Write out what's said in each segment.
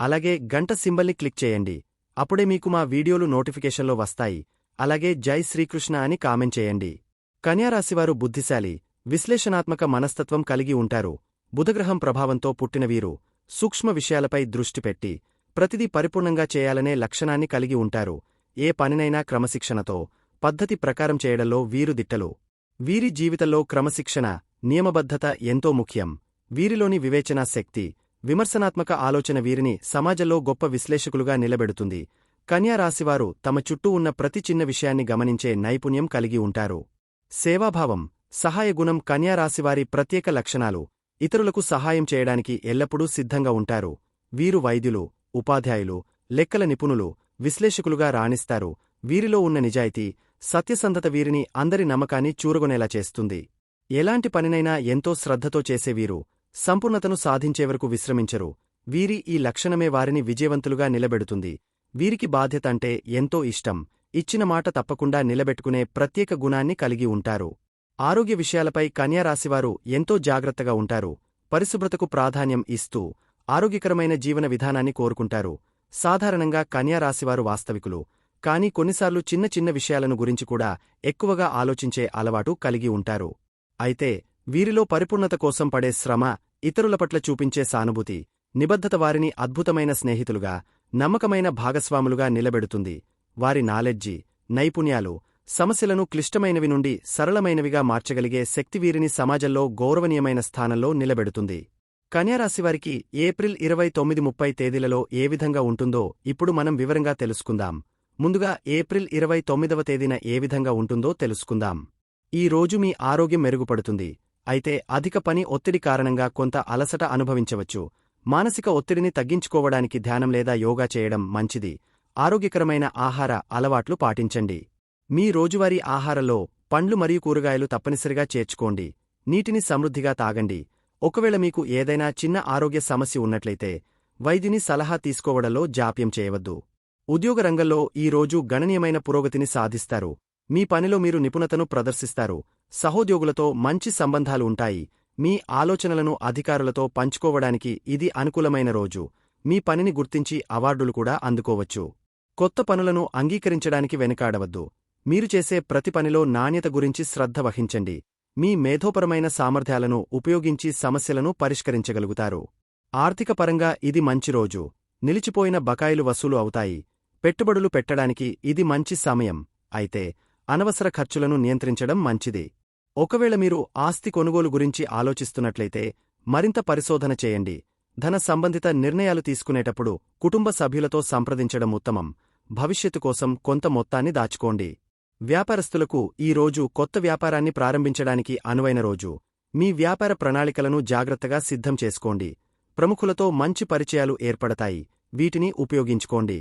అలాగే గంట సింబల్ని క్లిక్ చేయండి. అప్పుడే మీకు మా వీడియోలు నోటిఫికేషన్లో వస్తాయి. అలాగే జై శ్రీకృష్ణ అని కామెంట్ చేయండి. కన్యారాశివారు బుద్ధిశాలి విశ్లేషణాత్మక మనస్తత్వం కలిగి ఉంటారు. బుధగ్రహం ప్రభావంతో పుట్టిన వీరు సూక్ష్మ విషయాలపై దృష్టి పెట్టి ప్రతిదీ పరిపూర్ణంగా చేయాలనే లక్షణాన్ని కలిగి ఉంటారు. ఏ పనినైనా క్రమశిక్షణతో పద్ధతి ప్రకారం చేయడంలో వీరు దిట్టలు. వీరి జీవితంలో క్రమశిక్షణ నియమబద్ధత ఎంతో ముఖ్యం. వీరిలోని వివేచనా శక్తి విమర్శనాత్మక ఆలోచన వీరిని సమాజంలో గొప్ప విశ్లేషకులుగా నిలబెడుతుంది. కన్యారాశివారు తమ చుట్టూ ఉన్న ప్రతి చిన్న విషయాన్ని గమనించే నైపుణ్యం కలిగి ఉంటారు. సేవాభావం సహాయగుణం కన్యారాశివారి ప్రత్యేక లక్షణాలు. ఇతరులకు సహాయం చేయడానికి ఎల్లప్పుడూ సిద్ధంగా ఉంటారు. వీరు వైద్యులు ఉపాధ్యాయులు లెక్కల నిపుణులు విశ్లేషకులుగా రాణిస్తారు. వీరిలో ఉన్న నిజాయితీ సత్యసంధత వీరిని అందరి నమ్మకాన్ని చూరగొనేలా చేస్తుంది. ఎలాంటి పనినైనా ఎంతో శ్రద్ధతో చేసే వీరు సంపూర్ణతను సాధించేవరకు విశ్రమించరు. వీరి ఈ లక్షణమే వారిని విజయవంతులుగా నిలబెడుతుంది. వీరికి బాధ్యత అంటే ఎంతో ఇష్టం. ఇచ్చిన మాట తప్పకుండా నిలబెట్టుకునే ప్రత్యేక గుణాన్ని కలిగి ఉంటారు. ఆరోగ్య విషయాలపై కన్యారాశివారు ఎంతో జాగ్రత్తగా ఉంటారు. పరిశుభ్రతకు ప్రాధాన్యం ఇస్తూ ఆరోగ్యకరమైన జీవన విధానాన్ని కోరుకుంటారు. సాధారణంగా కన్యారాశివారు వాస్తవికులు. కానీ కొన్నిసార్లు చిన్న చిన్న విషయాలను గురించి కూడా ఎక్కువగా ఆలోచించే అలవాటు కలిగి ఉంటారు. అయితే వీరిలో పరిపూర్ణత కోసం పడే శ్రమ ఇతరుల పట్ల చూపించే సానుభూతి నిబద్ధత వారిని అద్భుతమైన స్నేహితులుగా నమ్మకమైన భాగస్వాములుగా నిలబెడుతుంది. వారి నాలెడ్జి నైపుణ్యాలు సమస్యలను క్లిష్టమైనవి నుండి సరళమైనవిగా మార్చగలిగే శక్తి వీరిని సమాజంలో గౌరవనీయమైన స్థానంలో నిలబెడుతుంది. కన్యారాశివారికి ఏప్రిల్ ఇరవై తొమ్మిది ముప్పై తేదీలలో ఏ విధంగా ఉంటుందో ఇప్పుడు మనం వివరంగా తెలుసుకుందాం. ముందుగా ఏప్రిల్ ఇరవై తొమ్మిదవ తేదీన ఏ విధంగా ఉంటుందో తెలుసుకుందాం. ఈ రోజు మీ ఆరోగ్యం మెరుగుపడుతుంది. అయితే అధిక పని ఒత్తిడి కారణంగా కొంత అలసట అనుభవించవచ్చు. మానసిక ఒత్తిడిని తగ్గించుకోవడానికి ధ్యానం లేదా యోగా చేయడం మంచిది. ఆరోగ్యకరమైన ఆహార అలవాట్లు పాటించండి. మీ రోజువారీ ఆహారంలో పండ్లు మరియు కూరగాయలు తప్పనిసరిగా చేర్చుకోండి. నీటిని సమృద్ధిగా తాగండి. ఒకవేళ మీకు ఏదైనా చిన్న ఆరోగ్య సమస్య ఉన్నట్లయితే వైద్యుని సలహా తీసుకోవడంలో జాప్యం చేయవద్దు. ఉద్యోగ రంగంలో ఈరోజు గణనీయమైన పురోగతిని సాధిస్తారు. మీ పనిలో మీరు నిపుణతను ప్రదర్శిస్తారు. సహోద్యోగులతో మంచి సంబంధాలు ఉంటాయి. మీ ఆలోచనలను అధికారులతో పంచుకోవడానికి ఇది అనుకూలమైన రోజు. మీ పనిని గుర్తించి అవార్డులు కూడా అందుకోవచ్చు. కొత్త పనులను అంగీకరించడానికి వెనుకాడవద్దు. మీరు చేసే ప్రతి పనిలో నాణ్యత గురించి శ్రద్ధ వహించండి. మీ మేధోపరమైన సామర్థ్యాలను ఉపయోగించి సమస్యలను పరిష్కరించగలుగుతారు. ఆర్థికపరంగా ఇది మంచి రోజు. నిలిచిపోయిన బకాయిలు వసూలు అవుతాయి. పెట్టుబడులు పెట్టడానికి ఇది మంచి సమయం. అయితే అనవసర ఖర్చులను నియంత్రించడం మంచిది. ఒకవేళ మీరు ఆస్తి కొనుగోలు గురించి ఆలోచిస్తున్నట్లయితే మరింత పరిశోధన చేయండి. ధన సంబంధిత నిర్ణయాలు తీసుకునేటప్పుడు కుటుంబ సభ్యులతో సంప్రదించడం ఉత్తమం. భవిష్యత్తు కోసం కొంత మొత్తాన్ని దాచుకోండి. వ్యాపారస్తులకు ఈ రోజు కొత్త వ్యాపారాన్ని ప్రారంభించడానికి అనువైన రోజు. మీ వ్యాపార ప్రణాళికలను జాగ్రత్తగా సిద్ధం చేసుకోండి. ప్రముఖులతో మంచి పరిచయాలు ఏర్పడతాయి. వీటిని ఉపయోగించుకోండి.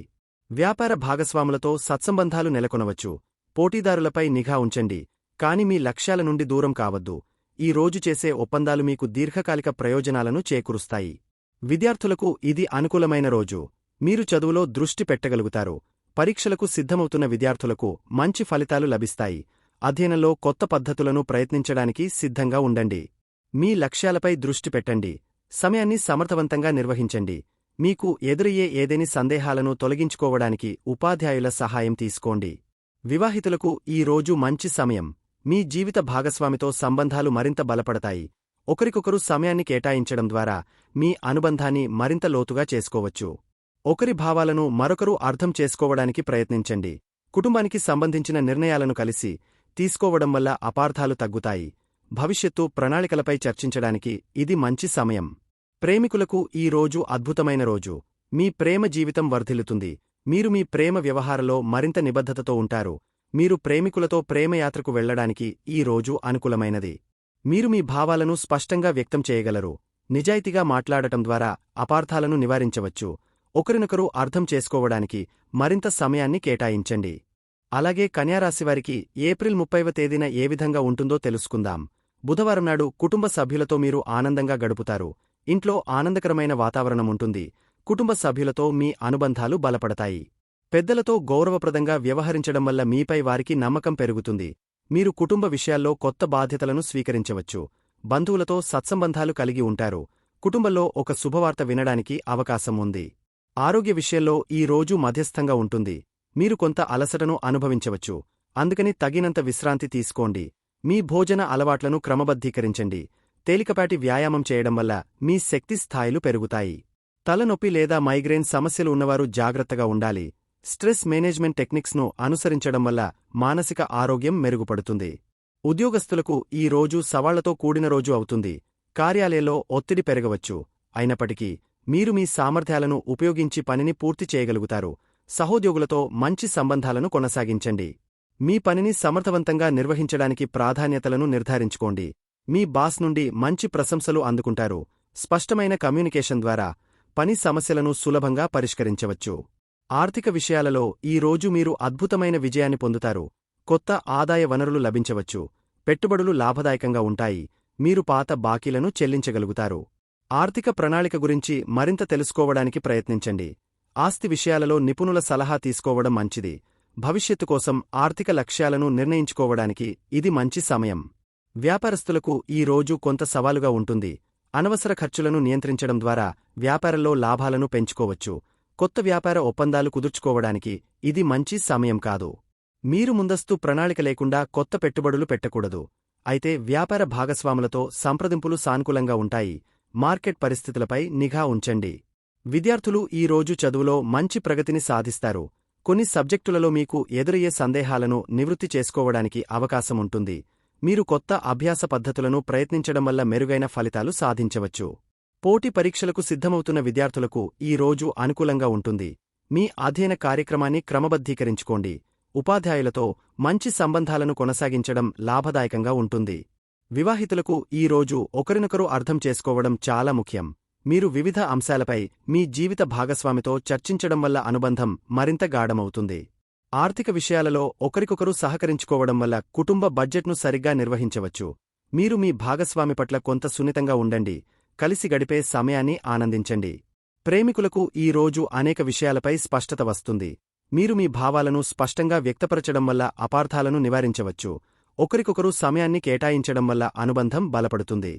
వ్యాపార భాగస్వాములతో సత్సంబంధాలు నెలకొనవచ్చు. పోటీదారులపై నిఘా ఉంచండి. కాని మీ లక్ష్యాల నుండి దూరం కావద్దు. ఈ రోజు చేసే ఒప్పందాలు మీకు దీర్ఘకాలిక ప్రయోజనాలను చేకూరుస్తాయి. విద్యార్థులకు ఇది అనుకూలమైన రోజు. మీరు చదువులో దృష్టి పెట్టగలుగుతారు. పరీక్షలకు సిద్ధమవుతున్న విద్యార్థులకు మంచి ఫలితాలు లభిస్తాయి. అధ్యయనంలో కొత్త పద్ధతులను ప్రయత్నించడానికి సిద్ధంగా ఉండండి. మీ లక్ష్యాలపై దృష్టి పెట్టండి. సమయాన్ని సమర్థవంతంగా నిర్వహించండి. మీకు ఎదురయ్యే ఏదేని సందేహాలను తొలగించుకోవడానికి ఉపాధ్యాయుల సహాయం తీసుకోండి. వివాహితులకు ఈ రోజు మంచి సమయం. మీ జీవిత భాగస్వామితో సంబంధాలు మరింత బలపడతాయి. ఒకరికొకరు సమయాన్ని కేటాయించడం ద్వారా మీ అనుబంధాన్ని మరింత లోతుగా చేసుకోవచ్చు. ఒకరి భావాలను మరొకరు అర్థం చేసుకోవడానికి ప్రయత్నించండి. కుటుంబానికి సంబంధించిన నిర్ణయాలను కలిసి తీసుకోవడం వల్ల అపార్థాలు తగ్గుతాయి. భవిష్యత్తు ప్రణాళికలపై చర్చించడానికి ఇది మంచి సమయం. ప్రేమికులకు ఈ రోజు అద్భుతమైన రోజు. మీ ప్రేమ జీవితం వర్ధిల్లుతుంది. మీరు మీ ప్రేమ వ్యవహారంలో మరింత నిబద్ధతతో ఉంటారు. మీరు ప్రేమికులతో ప్రేమయాత్రకు వెళ్ళడానికి ఈ రోజు అనుకూలమైనది. మీరు మీ భావాలను స్పష్టంగా వ్యక్తం చేయగలరు. నిజాయితీగా మాట్లాడటం ద్వారా అపార్థాలను నివారించవచ్చు. ఒకరినొకరు అర్థం చేసుకోవడానికి మరింత సమయాన్ని కేటాయించండి. అలాగే కన్యారాశివారికి ఏప్రిల్ ముప్పైవ తేదీన ఏ విధంగా ఉంటుందో తెలుసుకుందాం. బుధవారం నాడు కుటుంబ సభ్యులతో మీరు ఆనందంగా గడుపుతారు. ఇంట్లో ఆనందకరమైన వాతావరణం ఉంటుంది. కుటుంబ సభ్యులతో మీ అనుబంధాలు బలపడతాయి. పెద్దలతో గౌరవప్రదంగా వ్యవహరించడం వల్ల మీపై వారికి నమ్మకం పెరుగుతుంది. మీరు కుటుంబ విషయాల్లో కొత్త బాధ్యతలను స్వీకరించవచ్చు. బంధువులతో సత్సంబంధాలు కలిగి ఉంటారు. కుటుంబంలో ఒక శుభవార్త వినడానికి అవకాశం ఉంది. ఆరోగ్య విషయంలో ఈ రోజు మధ్యస్థంగా ఉంటుంది. మీరు కొంత అలసటను అనుభవించవచ్చు. అందుకని తగినంత విశ్రాంతి తీసుకోండి. మీ భోజన అలవాట్లను క్రమబద్ధీకరించండి. తేలికపాటి వ్యాయామం చేయడం వల్ల మీ శక్తి స్థాయిలు పెరుగుతాయి. తలనొప్పి లేదా మైగ్రేన్ సమస్యలు ఉన్నవారు జాగ్రత్తగా ఉండాలి. స్ట్రెస్ మేనేజ్మెంట్ టెక్నిక్స్ను అనుసరించడం వల్ల మానసిక ఆరోగ్యం మెరుగుపడుతుంది. ఉద్యోగస్తులకు ఈ రోజు సవాళ్ళతో కూడిన రోజు అవుతుంది. కార్యాలయంలో ఒత్తిడి పెరగవచ్చు. అయినప్పటికీ మీరు మీ సామర్థ్యాలను ఉపయోగించి పనిని పూర్తి చేయగలుగుతారు. సహోద్యోగులతో మంచి సంబంధాలను కొనసాగించండి. మీ పనిని సమర్థవంతంగా నిర్వహించడానికి ప్రాధాన్యతలను నిర్ధారించుకోండి. మీ బాస్ నుండి మంచి ప్రశంసలు అందుకుంటారు. స్పష్టమైన కమ్యూనికేషన్ ద్వారా పని సమస్యలను సులభంగా పరిష్కరించవచ్చు. ఆర్థిక విషయాలలో ఈ రోజు మీరు అద్భుతమైన విజయాన్ని పొందుతారు. కొత్త ఆదాయ వనరులు లభించవచ్చు. పెట్టుబడులు లాభదాయకంగా ఉంటాయి. మీరు పాత బాకీలను చెల్లించగలుగుతారు. ఆర్థిక ప్రణాళిక గురించి మరింత తెలుసుకోవడానికి ప్రయత్నించండి. ఆస్తి విషయాలలో నిపుణుల సలహా తీసుకోవడం మంచిది. భవిష్యత్తు కోసం ఆర్థిక లక్ష్యాలను నిర్ణయించుకోవడానికి ఇది మంచి సమయం. వ్యాపారస్తులకు ఈ రోజు కొంత సవాలుగా ఉంటుంది. అనవసర ఖర్చులను నియంత్రించడం ద్వారా వ్యాపారంలో లాభాలను పెంచుకోవచ్చు. కొత్త వ్యాపార ఒప్పందాలు కుదుర్చుకోవడానికి ఇది మంచి సమయం కాదు. మీరు ముందస్తు ప్రణాళిక లేకుండా కొత్త పెట్టుబడులు పెట్టకూడదు. అయితే వ్యాపార భాగస్వాములతో సంప్రదింపులు సానుకూలంగా ఉంటాయి. మార్కెట్ పరిస్థితులపై నిఘా ఉంచండి. విద్యార్థులు ఈ రోజు చదువులో మంచి ప్రగతిని సాధిస్తారు. కొన్ని సబ్జెక్టులలో మీకు ఎదురయ్యే సందేహాలను నివృత్తి చేసుకోవడానికి అవకాశముంటుంది మీరు కొత్త అభ్యాస పద్ధతులను ప్రయత్నించడం వల్ల మెరుగైన ఫలితాలు సాధించవచ్చు. పోటీ పరీక్షలకు సిద్ధమవుతున్న విద్యార్థులకు ఈ రోజు అనుకూలంగా ఉంటుంది. మీ అధ్యయన కార్యక్రమాన్ని క్రమబద్ధీకరించుకోండి. ఉపాధ్యాయులతో మంచి సంబంధాలను కొనసాగించడం లాభదాయకంగా ఉంటుంది. వివాహితులకు ఈ రోజు ఒకరినొకరు అర్థం చేసుకోవడం చాలా ముఖ్యం. మీరు వివిధ అంశాలపై మీ జీవిత భాగస్వామితో చర్చించడం వల్ల అనుబంధం మరింత గాఢమవుతుంది. ఆర్థిక విషయాలలో ఒకరికొకరు సహకరించుకోవడం వల్ల కుటుంబ బడ్జెట్ను సరిగ్గా నిర్వహించవచ్చు. మీరు మీ భాగస్వామి పట్ల కొంత సున్నితంగా ఉండండి. కలిసి గడిపే సమయాన్ని ఆనందించండి. ప్రేమికులకు ఈ రోజు అనేక విషయాలపై స్పష్టత వస్తుంది. మీరు మీ భావాలను స్పష్టంగా వ్యక్తపరచడం వల్ల అపార్థాలను నివారించవచ్చు. ఒకరికొకరు సమయాన్ని కేటాయించడం వల్ల అనుబంధం బలపడుతుంది.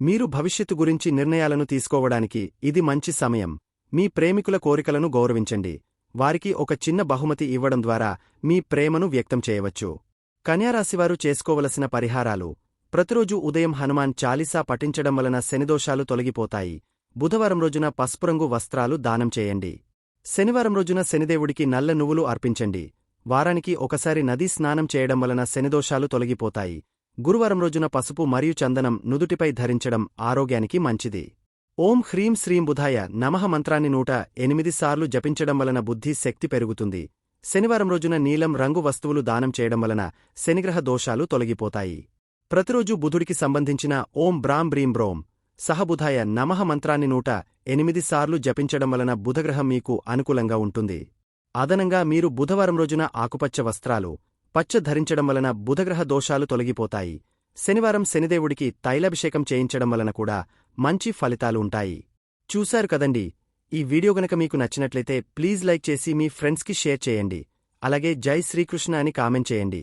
మీరు భవిష్యత్తు గురించి నిర్ణయాలను తీసుకోవడానికి ఇది మంచి సమయం. మీ ప్రేమికుల కోరికలను గౌరవించండి. వారికి ఒక చిన్న బహుమతి ఇవ్వడం ద్వారా మీ ప్రేమను వ్యక్తం చేయవచ్చు. కన్యారాశివారు చేసుకోవలసిన పరిహారాలు. ప్రతిరోజు ఉదయం హనుమాన్ చాలీసా పఠించడం వలన శనిదోషాలు తొలగిపోతాయి. బుధవారం రోజున పసుపురంగు వస్త్రాలు దానం చేయండి. శనివారం రోజున శనిదేవుడికి నల్ల నువ్వులు అర్పించండి. వారానికి ఒకసారి నదీ స్నానం చేయడం వలన శనిదోషాలు తొలగిపోతాయి. గురువారం రోజున పసుపు మరియు చందనం నుదుటిపై ధరించడం ఆరోగ్యానికి మంచిది. ఓం హ్రీం శ్రీం బుధాయ నమః మంత్రాన్ని నూట ఎనిమిది సార్లు జపించడం వలన బుద్ధి శక్తి పెరుగుతుంది. శనివారం రోజున నీలం రంగు వస్తువులు దానం చేయడం వలన శనిగ్రహ దోషాలు తొలగిపోతాయి. ప్రతిరోజు బుధుడికి సంబంధించిన ఓం బ్రాం బ్రీం బ్రోం సహబుధాయ నమః మంత్రాన్ని నూట ఎనిమిది సార్లు జపించడం వలన బుధగ్రహం మీకు అనుకూలంగా ఉంటుంది. అదనంగా మీరు బుధవారం రోజున ఆకుపచ్చ వస్త్రాలు పచ్చ ధరించడం వలన బుధగ్రహ దోషాలు తొలగిపోతాయి. శనివారం శనిదేవుడికి తైలాభిషేకం చేయించడం వలన కూడా మంచి ఫలితాలు ఉంటాయి. చూశారు కదండి? ఈ వీడియో గనక మీకు నచ్చినట్లయితే ప్లీజ్ లైక్ చేసి మీ ఫ్రెండ్స్కి షేర్ చేయండి. అలాగే జై శ్రీకృష్ణ అని కామెంట్ చేయండి.